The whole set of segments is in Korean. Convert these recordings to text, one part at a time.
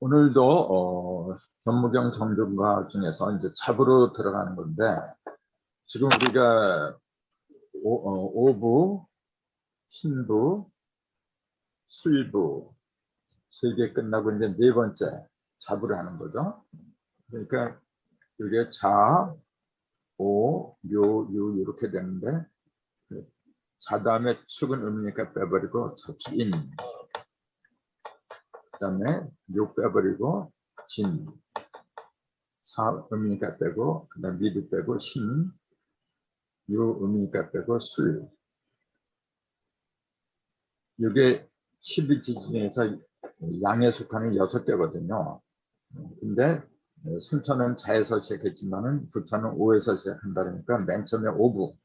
오늘도 어, 전무경 정전과 중에서 이제 잡으로 들어가는 건데 지금 우리가 오, 어, 오부, 신부, 술부 세 개 끝나고 이제 네 번째 잡으를 하는 거죠. 그러니까 이게 자, 오, 요, 유 이렇게 되는데 그자 다음에 축은 음이니까 빼버리고 접인 그 다음에 요 빼버리고 진, 사 음이니까 빼고 그 다음 미도 빼고 신, 유 음이니까 빼고 술. 이게 12지 중에서 양에 속하는 여섯 개거든요. 근데 순천은 자에서 시작했지만은 부천은 오에서 시작한다 그러니까 맨 처음에 오부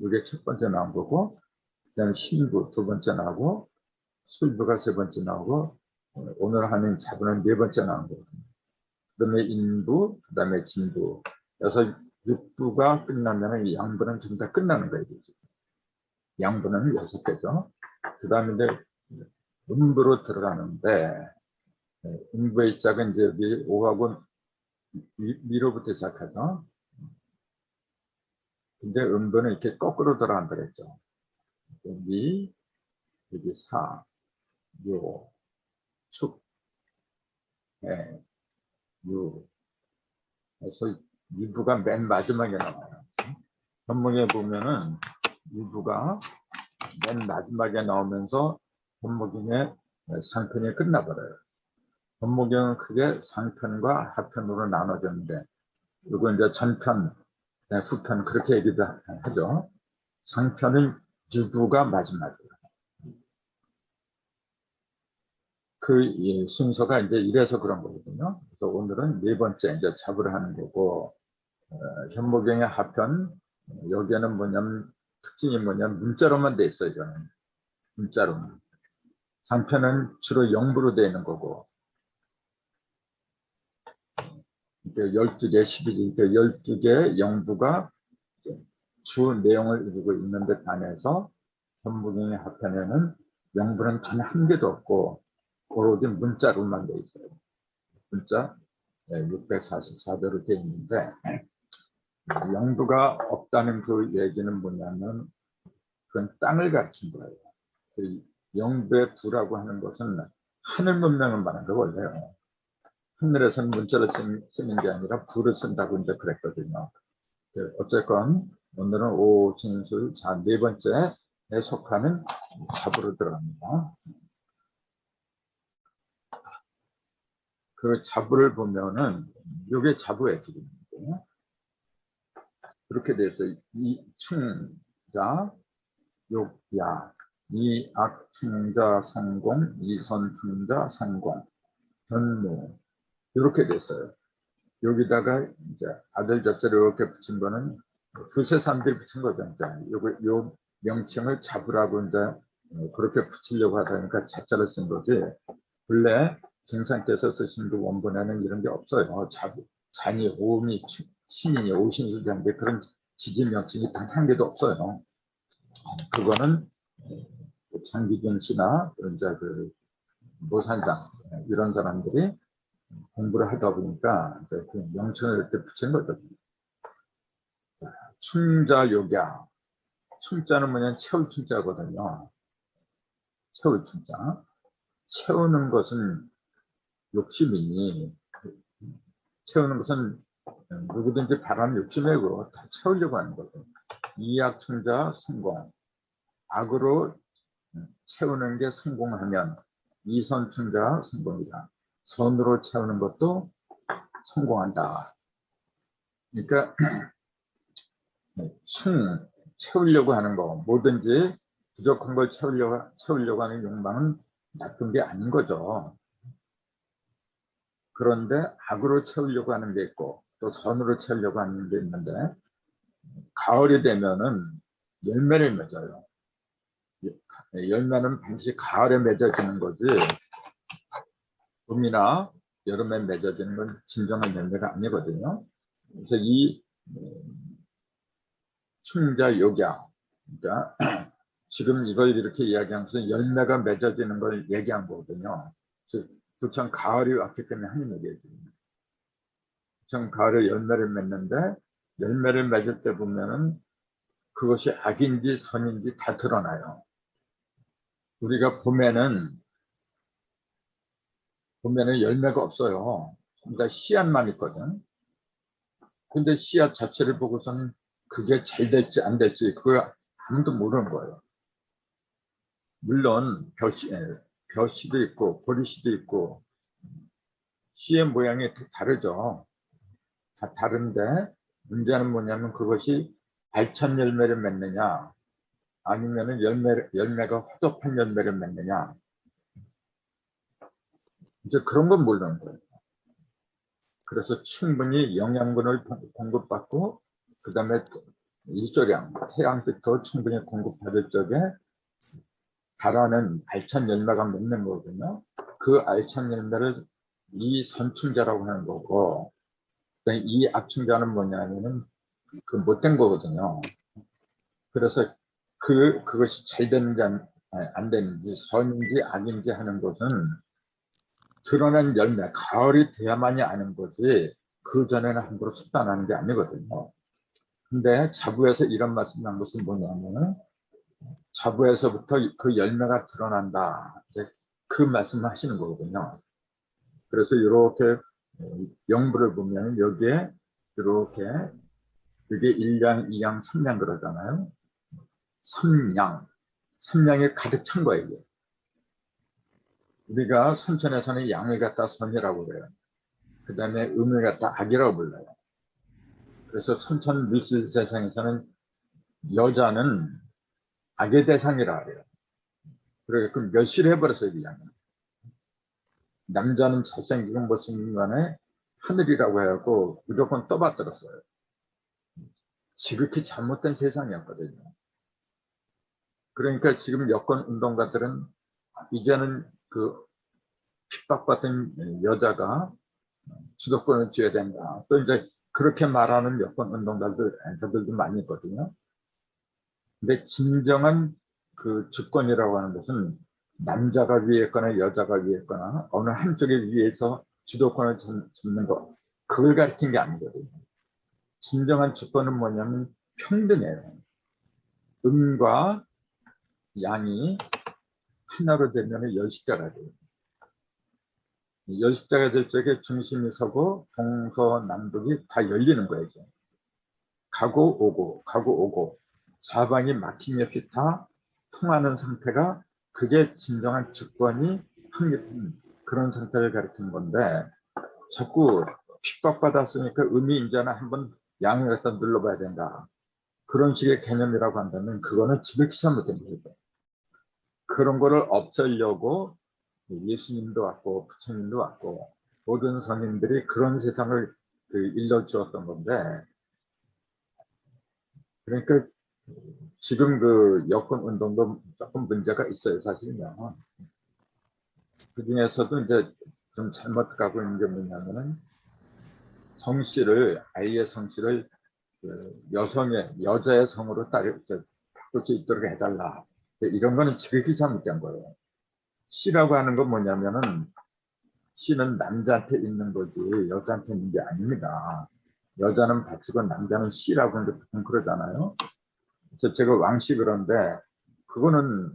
이게 첫 번째 나온 거고 그 다음에 신부 두 번째 나오고 술부가 세 번째 나오고 오늘 하는 자부는 네 번째 나온 거거든요. 그 다음에 인부, 그 다음에 진부. 그래서 육부가 끝나면 이 양부는 전부 다 끝나는 거예요. 양부는 여섯 개죠. 그 다음에 이제 음부로 들어가는데 네, 음부의 시작은 이제 여기 오하고 미, 미로부터 시작하죠. 근데 음부는 이렇게 거꾸로 들어간다 그랬죠. 미, 여기 사, 요, 축, 해, 유. 그래서 유부가 맨 마지막에 나와요. 전문에 보면은 유부가 맨 마지막에 나오면서 본목경의 상편이 끝나버려요. 본목경은 크게 상편과 하편으로 나눠졌는데, 그리고 이제 전편, 후편 그렇게 얘기도 하죠. 상편은 유부가 마지막이에요. 그 순서가 이제 이래서 그런 거거든요. 그래서 오늘은 네 번째 이제 잡으를 하는 거고, 어, 현모경의 하편, 여기에는 뭐냐면, 특징이 뭐냐면, 문자로만 돼 있어요, 저는. 문자로만. 상편은 주로 영부로 되어 있는 거고, 그러니까 12개, 12개, 그러니까 12개 영부가 주 내용을 이루고 있는데 반해서 현무경의 하편에는 영부는 단 한 개도 없고, 오로지 문자로만 돼 있어요. 문자 644대로 되어 있는데 영부가 없다는 그 얘기는 뭐냐면 그건 땅을 가르친 거예요. 그 영부의 부라고 하는 것은 하늘 문명을 말하는 거 원래요. 하늘에서는 문자를 쓰는 게 아니라 부를 쓴다고 이제 그랬거든요. 어쨌건 오늘은 오진술 자네 번째에 속하는 잡으로 들어갑니다. 그 자부를 보면은 요게 자부의 길입니다. 그렇게 돼서 이 충자 욕야 이 악충자 상공 이 선충자 상공 전무 이렇게 됐어요. 여기다가 이제 아들 젖자를 이렇게 붙인 거는 두세 사람들이 붙인 거죠. 이제 요거 요 명칭을 잡으라고 이제 그렇게 붙이려고 하다 보니까 자자를 쓴 거지. 본래 증상께서 쓰신 그 원본에는 이런 게 없어요. 자, 잔이, 오음이, 신인이, 오신수자인데 그런 지지 명칭이 단 한 개도 없어요. 그거는 장기준 씨나 이제 그 노산장 이런 사람들이 공부를 하다 보니까 이제 그 명칭을 이렇게 붙인 거죠. 충자 요야 충자는 뭐냐면 채울 충자거든요. 채울 충자. 채우는 것은 욕심이 채우는 것은 누구든지 바람 욕심이고 다 채우려고 하는 거죠. 이악충자 성공. 악으로 채우는 게 성공하면 이선충자 성공이다. 선으로 채우는 것도 성공한다. 그러니까 충 채우려고 하는 거 뭐든지 부족한 걸 채우려고 채우려고 하는 욕망은 나쁜 게 아닌 거죠. 그런데 악으로 채우려고 하는 게 있고 또 선으로 채우려고 하는 게 있는데 가을이 되면은 열매를 맺어요. 열매는 반드시 가을에 맺어지는 거지 봄이나 여름에 맺어지는 건 진정한 열매가 아니거든요. 그래서 이 충자 요약 그러니까 지금 이걸 이렇게 이야기하면서 열매가 맺어지는 걸 얘기한 거거든요. 즉 부천 가을이 왔기 때문에 하는 얘기죠. 부천 가을에 열매를 맺는데 열매를 맺을 때 보면은 그것이 악인지 선인지 다 드러나요. 우리가 봄에는 봄에는 열매가 없어요. 그러니까 씨앗만 있거든. 근데 씨앗 자체를 보고서는 그게 잘 될지 안 될지 그걸 아무도 모르는 거예요. 물론 벼씨, 에, 벼씨도 있고 보리씨도 있고 씨의 모양이 다 다르죠. 다 다른데 문제는 뭐냐면 그것이 알찬 열매를 맺느냐 아니면은 열매, 열매가 허접한 열매를 맺느냐 이제 그런 건 모르는 거예요. 그래서 충분히 영양분을 공- 공급받고 그 다음에 일조량, 태양빛도 충분히 공급받을 적에 자라는 알찬 열매가 맺는 거거든요. 그 알찬 열매를 이 선충자라고 하는 거고 이 악충자는 뭐냐면은 그 못된 거거든요. 그래서 그 그것이 잘 되는지 안, 안 되는지 선인지 악인지 하는 것은 드러난 열매, 가을이 돼야만이 아는 거지 그 전에는 함부로 속단하는 게 아니거든요. 근데 자부에서 이런 말씀 한 것은 뭐냐면은 자부에서부터 그 열매가 드러난다. 그 말씀을 하시는 거거든요. 그래서 이렇게 영부를 보면 여기에 이렇게 이게 1량, 2량, 3량 그러잖아요. 3량, 3량이 가득 찬 거예요. 우리가 선천에서는 양을 갖다 선이라고 그래요. 그 다음에 음을 갖다 악이라고 불러요. 그래서 선천 밀실 세상에서는 여자는 악의 대상이라 그래요. 그러니까 그 멸시를 해버렸어요, 이 양은. 남자는 잘생기고 못생긴 간에 하늘이라고 해갖고 무조건 떠받들었어요. 지극히 잘못된 세상이었거든요. 그러니까 지금 여권 운동가들은 이제는 그 핍박받은 여자가 주도권을 쥐어야 된다. 또 이제 그렇게 말하는 여권 운동가들, 앵커들도 많이 있거든요. 근데 진정한 그 주권이라고 하는 것은 남자가 위에 있거나 여자가 위에 있거나 어느 한쪽에 위에서 주도권을 잡- 잡는 것 그걸 가르친 게 아니거든요. 진정한 주권은 뭐냐면 평등해요. 음과 양이 하나로 되면 열십자가 돼요. 이 열십자가 될 적에 중심이 서고 동서남북이 다 열리는 거예요. 가고 오고 가고 오고 사방이 막힘이 없이 다 통하는 상태가 그게 진정한 주권이 확립한 그런 상태를 가리키는 건데 자꾸 핍박받았으니까 음이 이제는 한번 양을 갖다 눌러봐야 된다. 그런 식의 개념이라고 한다면 그거는 지극히 잘못된 거죠. 그런 거를 없애려고 예수님도 왔고 부처님도 왔고 모든 성인들이 그런 세상을 그 일러주었던 건데 그러니까 지금 그 여권 운동도 조금 문제가 있어요 사실은요. 그 중에서도 이제 좀 잘못 가고 있는 게 뭐냐면은 성씨를 아이의 성씨를 그 여성의 여자의 성으로 따를 때 바꿀 수 있도록 해달라. 이런 거는 지극히 잘못된 거예요. 씨라고 하는 건 뭐냐면은 씨는 남자한테 있는 거지 여자한테 있는 게 아닙니다. 여자는 바치고 남자는 씨라고 하는 게 보통 그러잖아요. 제가 왕씨 그런데 그거는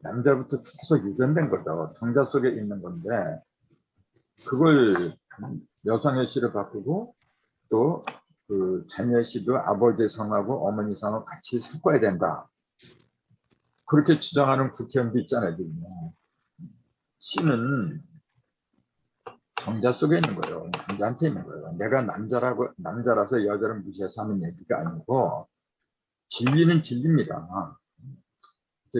남자부터 계속 유전된 거죠. 정자 속에 있는 건데 그걸 여성의 씨를 바꾸고 또 그 자녀의 씨도 아버지 성하고 어머니 성하고 같이 섞어야 된다. 그렇게 주장하는 국회의원도 있잖아요. 지금. 씨는 정자 속에 있는 거예요. 남자한테 있는 거예요. 내가 남자라고 남자라서 여자를 무시해서 하는 얘기가 아니고 진리는 진리입니다.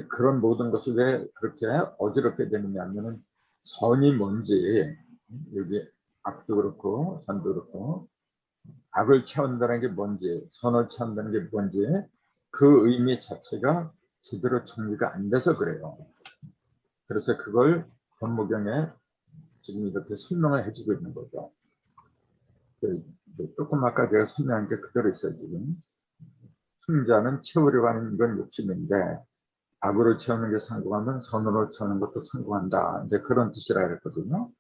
그런 모든 것을 왜 그렇게 어지럽게 되느냐 하면은 선이 뭔지 여기 악도 그렇고 선도 그렇고 악을 채운다는 게 뭔지 선을 채운다는 게 뭔지 그 의미 자체가 제대로 정리가 안 돼서 그래요. 그래서 그걸 권무경에 지금 이렇게 설명을 해주고 있는 거죠. 그, 그 조금 아까 제가 설명한 게 그대로 있어요, 지금. 승자는 채우려고 하는 건 욕심인데, 악으로 채우는 게 성공하면 선으로 채우는 것도 성공한다. 이제 그런 뜻이라 그랬거든요.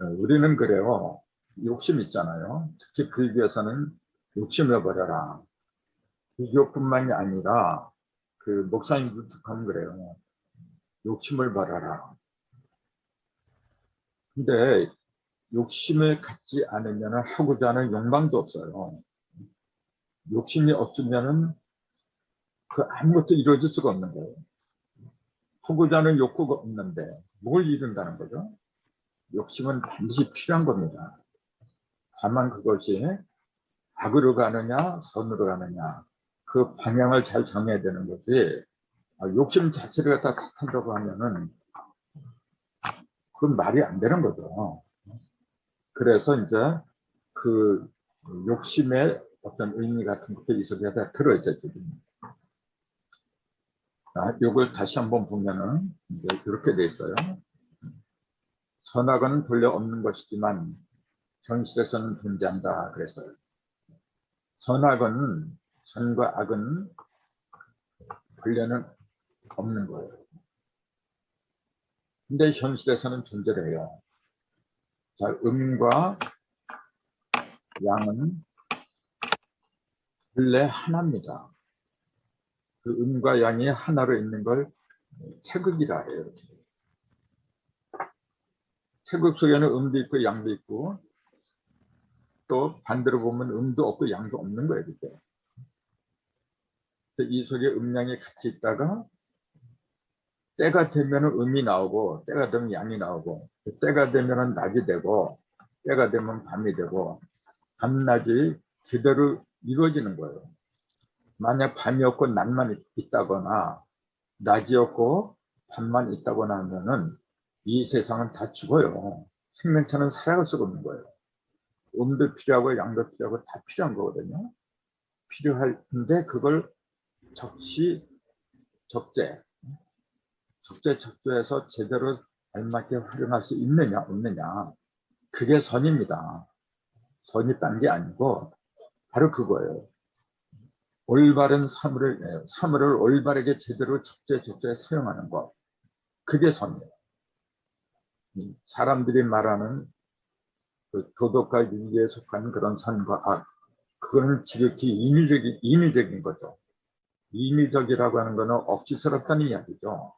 어, 우리는 그래요. 욕심 있잖아요. 특히 불교에서는 욕심을 버려라. 불교뿐만이 아니라 그 목사님도 특하면 그래요. 욕심을 버려라. 근데 욕심을 갖지 않으면 하고자 하는 욕망도 없어요. 욕심이 없으면은 그 아무것도 이루어질 수가 없는 거예요. 하는 욕구가 없는데 뭘 이룬다는 거죠? 욕심은 반드시 필요한 겁니다. 다만 그것이 악으로 가느냐, 선으로 가느냐, 그 방향을 잘 정해야 되는 거지. 아, 욕심 자체를 갖다 탓한다고 하면은 그건 말이 안 되는 거죠. 그래서 이제 그 욕심의 어떤 의미 같은 것도 이 속에 다 들어있죠, 지금. 자, 요걸 다시 한번 보면은 이제 이렇게 돼 있어요. 선악은 본래 없는 것이지만 현실에서는 존재한다 그랬어요. 선악은 선과 악은 본래는 없는 거예요. 근데 현실에서는 존재를 해요. 자, 음과 양은 본래 하나입니다. 그 음과 양이 하나로 있는 걸 태극이라 해요. 이렇게. 태극 속에는 음도 있고 양도 있고 또 반대로 보면 음도 없고 양도 없는 거예요. 그게. 이 속에 음양이 같이 있다가 때가 되면 음이 나오고 때가 되면 양이 나오고 때가 되면 낮이 되고 때가 되면 밤이 되고 밤낮이 제대로 이루어지는 거예요. 만약 밤이 없고 낮만 있다거나 낮이 없고 밤만 있다거나 하면은 이 세상은 다 죽어요. 생명체는 살아갈 수가 없는 거예요. 음도 필요하고 양도 필요하고 다 필요한 거거든요. 필요한데 그걸 적시 적재 적재 적조해서 제대로 알맞게 활용할 수 있느냐 없느냐 그게 선입니다. 선이 딴 게 아니고 바로 그거예요. 올바른 사물을 예, 사물을 올바르게 제대로 적재 적조해 사용하는 것 그게 선이에요. 이 사람들이 말하는 그 도덕과 윤리에 속한 그런 선과 악 그거는 지극히 인위적인 인위적인 거죠. 인위적이라고 하는 거는 억지스럽다는 이야기죠.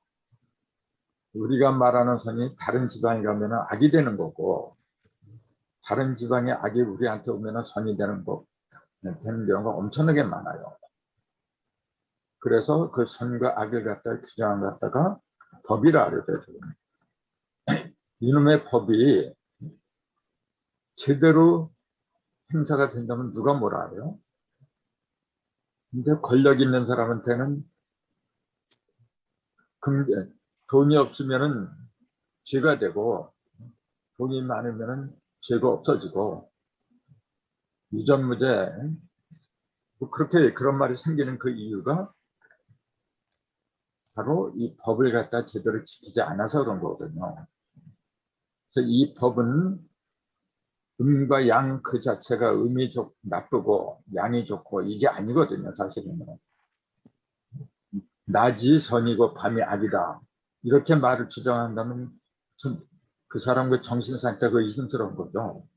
우리가 말하는 선이 다른 지방에 가면 악이 되는 거고 다른 지방의 악이 우리한테 오면 선이 되는 거 되는 경우가 엄청나게 많아요. 그래서 그 선과 악을 갖다 규정한 갖다가 법이라 그러죠. 이놈의 법이 제대로 행사가 된다면 누가 뭐라 해요? 근데 권력 있는 사람한테는 금, 돈이 없으면은 죄가 되고 돈이 많으면은 죄가 없어지고 뭐 그렇게 그런 말이 생기는 그 이유가 바로 이 법을 갖다 제대로 지키지 않아서 그런 거거든요. 그래서 이 법은 음과 양 그 자체가 음이 좋, 나쁘고 양이 좋고 이게 아니거든요. 사실은. 낮이 선이고 밤이 악이다. 이렇게 말을 주장한다면 그 사람의 정신 상태가 이승스러운 거죠.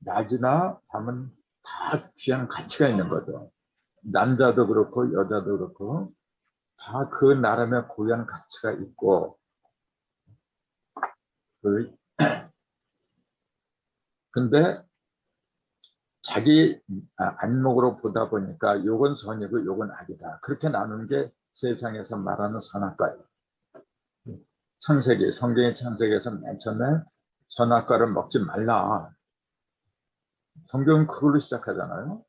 낮이나 밤은 다 귀한 가치가 있는 거죠. 남자도 그렇고 여자도 그렇고 다 그 나름의 고유한 가치가 있고 그 근데 자기 아, 안목으로 보다 보니까 요건 선이고 요건 악이다. 그렇게 나누는 게 세상에서 말하는 선악과예요. 창세기, 성경의 창세기에서 맨 처음에 선악과를 먹지 말라. 성경은 그걸로 시작하잖아요.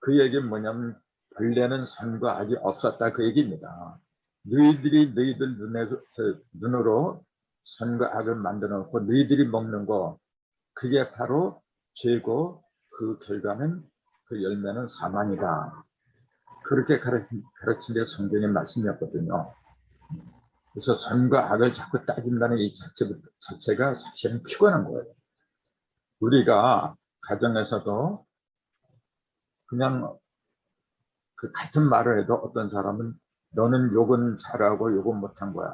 그 얘기는 뭐냐면 본래는 선과 악이 없었다 그 얘기입니다. 너희들이 너희들 눈에, 눈으로 선과 악을 만들어 놓고 너희들이 먹는 거 그게 바로 죄고 그 결과는 그 열매는 사망이다. 그렇게 가르친 게 성경의 말씀이었거든요. 그래서 선과 악을 자꾸 따진다는 이 자체, 자체가 사실은 피곤한 거예요. 우리가 가정에서도 그냥 그 같은 말을 해도 어떤 사람은 너는 욕은 잘하고 욕은 못한 거야.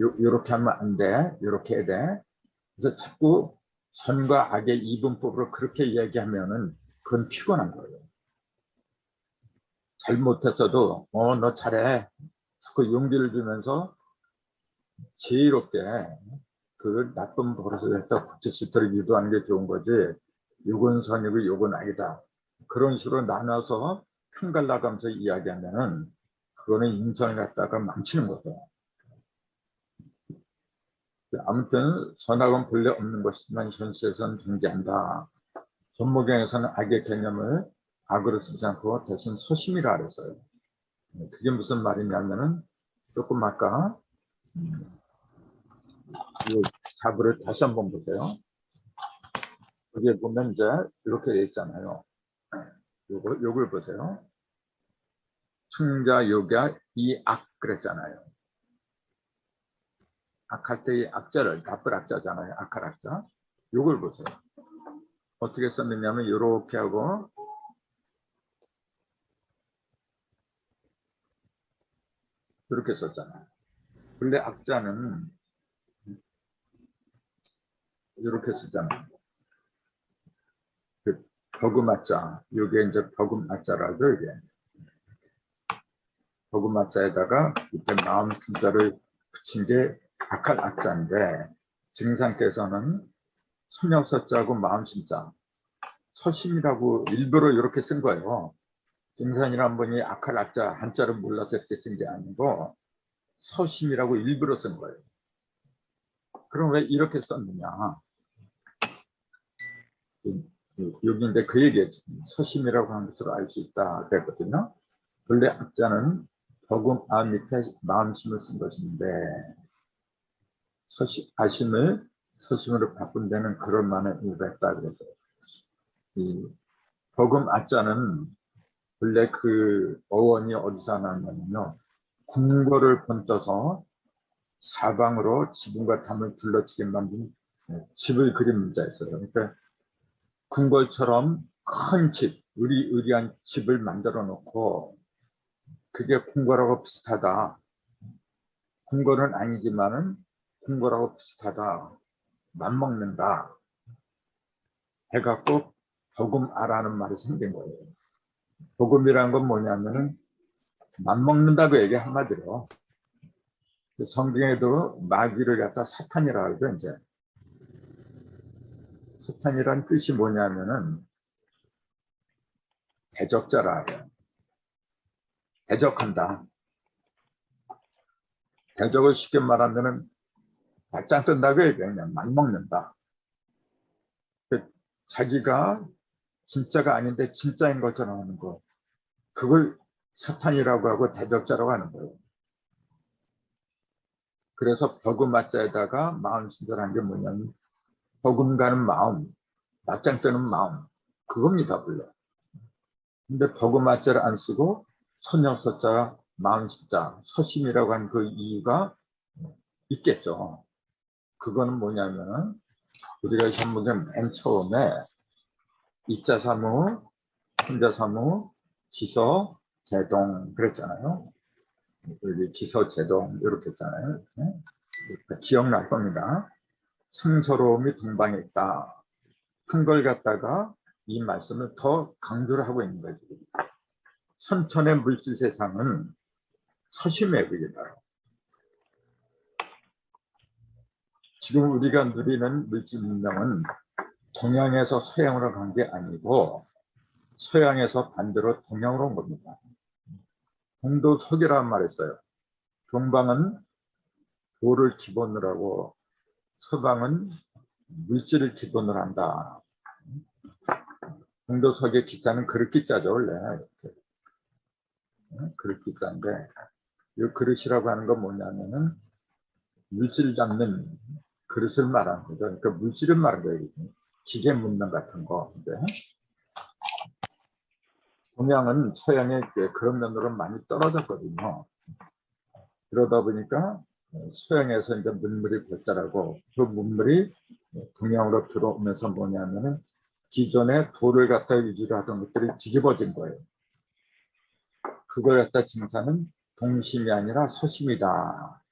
요, 요렇게 하면 안 돼. 요렇게 해야 돼. 그래서 자꾸 선과 악의 이분법으로 그렇게 이야기하면은 그건 피곤한 거예요. 잘못했어도 어 너 잘해 그 용기를 주면서 지혜롭게 그 나쁜 버릇을 했다 고칠 유도하는 게 좋은 거지 요건 선이고 요건 악이다 그런 식으로 나눠서 편갈라가면서 이야기하면은 그거는 인성을 갖다가 망치는 거죠. 아무튼 선악은 본래 없는 것이지만 현실에서는 존재한다. 전모경에서는 악의 개념을 악으로 쓰지 않고 대신 서심이라 그랬어요. 그게 무슨 말이냐면은 조금 아까 음, 이 자부를 다시 한번 보세요. 여기에 보면 이제 이렇게 돼 있잖아요. 요거, 요걸 보세요. 충자, 요가, 이 악 그랬잖아요. 악할 때 이 악자를, 나쁠 악자잖아요. 악할 악자. 요걸 보세요. 어떻게 썼느냐면 이렇게 하고 이렇게 썼잖아요. 근데 악자는 이렇게 쓰잖아요. 그 버그마자, 이게 이제 버그마자라죠, 이게. 버그마자에다가 이렇게 마음 순자를 붙인 게 악할 악자인데, 증상께서는 소녀서자고 마음 심자, 서심이라고 일부러 이렇게 쓴 거예요. 증산이란 분이 악할 악자 한자를 몰라서 이렇게 쓴 게 아니고 서심이라고 일부러 쓴 거예요. 그럼 왜 이렇게 썼느냐? 여기인데 그 얘기했죠. 서심이라고 하는 것으로 알 수 있다 그랬거든요. 원래 악자는 버금 아 밑에 마음심을 쓴 것인데 서심, 아심을 서심으로 바꾼 데는 그런 만한 이유가 있다 그래서 이 버금 아자는 원래 그 어원이 어디서 나냐면요. 궁궐을 번떠서 사방으로 지붕과 담을 둘러치게 만든 집을 그린 문자였어요. 그러니까 궁궐처럼 큰 집, 의리, 의리한 집을 만들어 놓고 그게 궁궐하고 비슷하다. 궁궐은 아니지만은 궁궐하고 비슷하다. 맞먹는다. 해갖고 버금아라는 말이 생긴 거예요. 복음이란 건 뭐냐면은 맞먹는다고 얘기 한마디로 성경에도 마귀를 갖다 사탄이라 하죠 이제 사탄이란 뜻이 뭐냐면은 대적자라 해요 대적한다 대적을 쉽게 말하면은 맞짱 뜬다고 얘기해요 그냥 맞먹는다 그 자기가 진짜가 아닌데 진짜인 것처럼 하는 거. 그걸 사탄이라고 하고 대적자라고 하는 거예요. 그래서 버금마자에다가 마음 친절한 게 뭐냐면 버금 가는 마음, 맞짱 뜨는 마음 그겁니다 불러. 근데 버금마자를 안 쓰고 선녀서자 마음 진짜 서심이라고 하는 그 이유가 있겠죠. 그거는 뭐냐면은 우리가 현무경 맨 처음에 입자사무, 혼자사무, 기서, 제동 그랬잖아요. 여기 기서, 제동 이렇게 했잖아요. 이렇게. 기억날 겁니다. 상서로움이 동방에 있다. 한 걸 갖다가 이 말씀을 더 강조를 하고 있는 거죠. 선천의 물질 세상은 서심의 의이다. 지금 우리가 누리는 물질 문명은 동양에서 서양으로 간 게 아니고 서양에서 반대로 동양으로 온 겁니다. 동도 석이라는 말을 써요. 동방은 도를 기본으로 하고 서방은 물질을 기본으로 한다. 동도석의 기자는 그릇 기자죠 원래 이렇게 그릇 기자인데 이 그릇이라고 하는 건 뭐냐면은 물질 잡는 그릇을 말하는 거죠. 그러니까 물질을 말하는 거예요. 기계 문명 같은 거. 근데 동양은 서양의 그런 면으로 많이 떨어졌거든요. 그러다 보니까 서양에서 이제 문물이 발달하고 그 문물이 동양으로 들어오면서 뭐냐면은 기존의 돌을 갖다 유지를 하던 것들이 뒤집어진 거예요. 그걸 갖다 증사는 동심이 아니라 서심이다.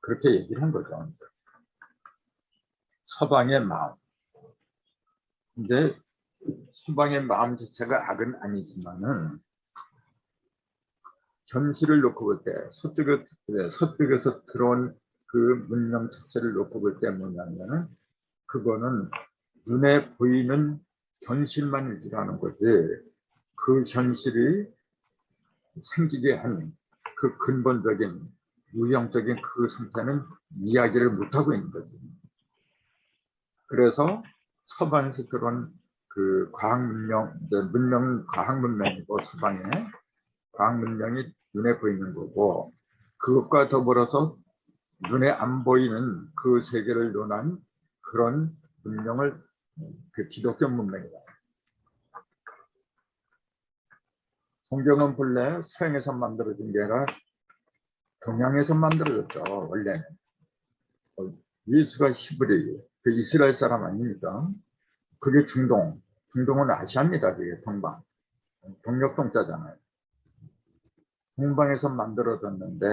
그렇게 얘기를 한 거죠. 서방의 마음. 근데 서방의 마음 자체가 악은 아니지만은 현실을 놓고 볼 때 서쪽에 서쪽에서 들어온 그 문명 자체를 놓고 볼 때 뭐냐면은 그거는 눈에 보이는 현실만 유지하는 거지 그 현실이 생기게 한그 근본적인 유형적인 그 상태는 이야기를 못하고 있는 거지. 그래서 서방에서 들어온 그 과학 문명, 문명은 과학 문명이고 서방의 과학 문명이 눈에 보이는 거고 그것과 더불어서 눈에 안 보이는 그 세계를 논한 그런 문명을 그 기독교 문명이다. 성경은 본래 서양에서 만들어진 게 아니라 동양에서 만들어졌죠 원래는 어, 예수가 히브리 그 이스라엘 사람 아닙니까? 그게 중동 중동은 아시아입니다 그게 동방 동력동자잖아요 동방에서 만들어졌는데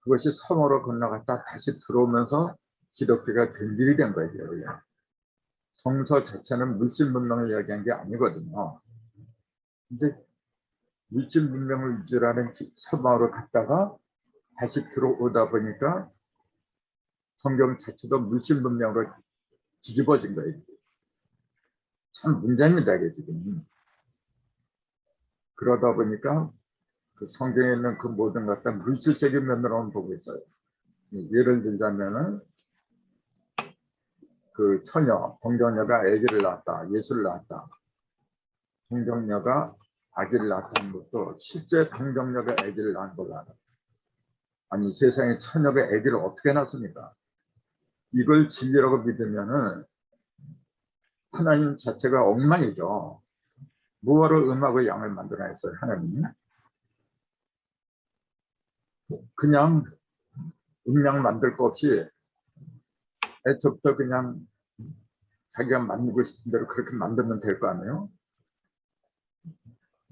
그것이 섬으로 건너갔다 다시 들어오면서 기독교가 된 일이 된 거예요. 성서 자체는 물질 문명을 이야기한 게 아니거든요. 근데 물질 문명을 유지하는 서방으로 갔다가 다시 들어오다 보니까 성경 자체도 물질 문명으로 뒤집어진 거예요. 참 문제입니다, 이게 지금. 그러다 보니까 그 성경에 있는 그 모든 것다 물질적인 면으로만 보고 있어요. 예를 들자면은 그 처녀, 동정녀가 아기를 낳았다, 예수를 낳았다. 동정녀가 아기를 낳았다는 것도 실제 동정녀가 아기를 낳은 걸로 알아. 아니 세상에 처녀가 아기를 어떻게 낳습니까? 이걸 진리라고 믿으면은 하나님 자체가 엉망이죠. 무엇으로 음악의 양을 만들어냈어요, 하나님이? 그냥 음량 만들 거 없이 애초부터 그냥 자기가 만들고 싶은 대로 그렇게 만들면 될 거 아니에요?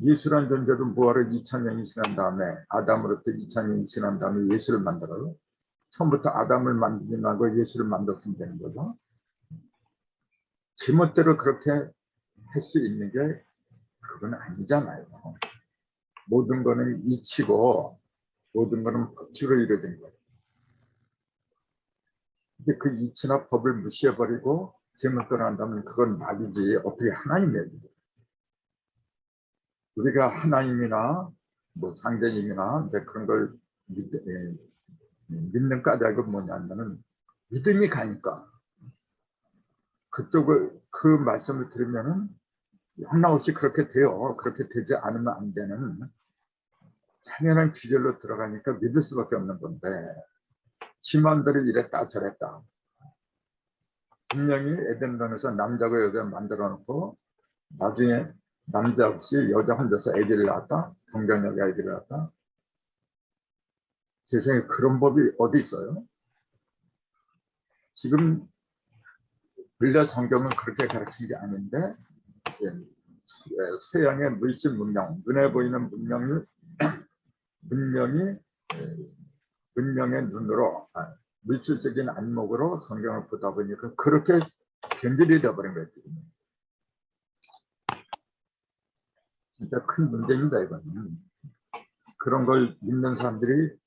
예수란 존재도 무엇을 2000년이 지난 다음에 아담으로부터 2000년이 지난 다음에 예수를 만들어요. 처음부터 아담을 만들지 말고 예수를 만들었으면 되는 거죠. 제멋대로 그렇게 할 수 있는 게 그건 아니잖아요. 모든 거는 이치고 모든 거는 법칙으로 이루어진 거예요. 근데 그 이치나 법을 무시해버리고 제멋대로 한다면 그건 말이지 어떻게 하나님이에요. 우리가 하나님이나 뭐 상대님이나 이제 그런 걸 믿, 예, 믿는 까닭은 뭐냐면은 믿음이 가니까 그쪽을 그 말씀을 들으면은 하나없이 그렇게 돼요. 그렇게 되지 않으면 안 되는 당연한 기절로 들어가니까 믿을 수밖에 없는 건데 지 마음대로 이랬다 저랬다 분명히 에덴동에서 남자가 여자 만들어 놓고 나중에 남자 없이 여자 혼자서 아기를 낳았다 동정녀가 아기를 낳았다 세상에 그런 법이 어디 있어요? 지금 본래 성경은 그렇게 가르친 게 아닌데 서양의 물질 문명, 눈에 보이는 문명이 문명이 문명의 눈으로 아, 물질적인 안목으로 성경을 보다 보니까 그렇게 변질이 되어버린 거예요. 진짜 큰 문제입니다, 이거는. 그런 걸 믿는 사람들이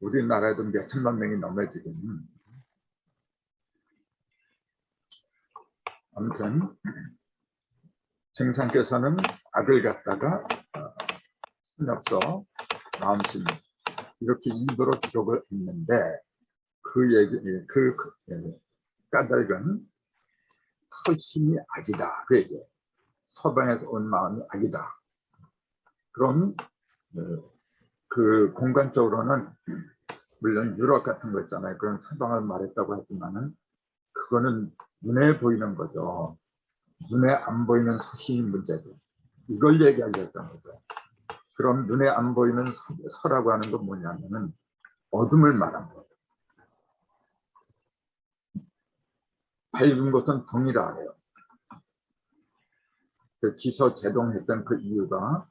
우리나라에도 몇 천만 명이 넘어 지금. 아무튼 정상께서는 아들 갖다가 신엽서 마음심 이렇게 입으로 기록을 했는데 그 얘기 그, 그 예, 까닭은 털심이 악이다 그 얘기예요. 서방에서 온 마음이 악이다. 그럼 어, 그 공간적으로는 물론 유럽 같은 거 있잖아요. 그런 서방을 말했다고 하지만은 그거는 눈에 보이는 거죠. 눈에 안 보이는 서신인 문제죠. 이걸 얘기하려 했던 거죠. 그럼 눈에 안 보이는 서, 라고 하는 건 뭐냐면은 어둠을 말한 거예요. 밝은 것은 해요. 그 기서 제동했던 그 이유가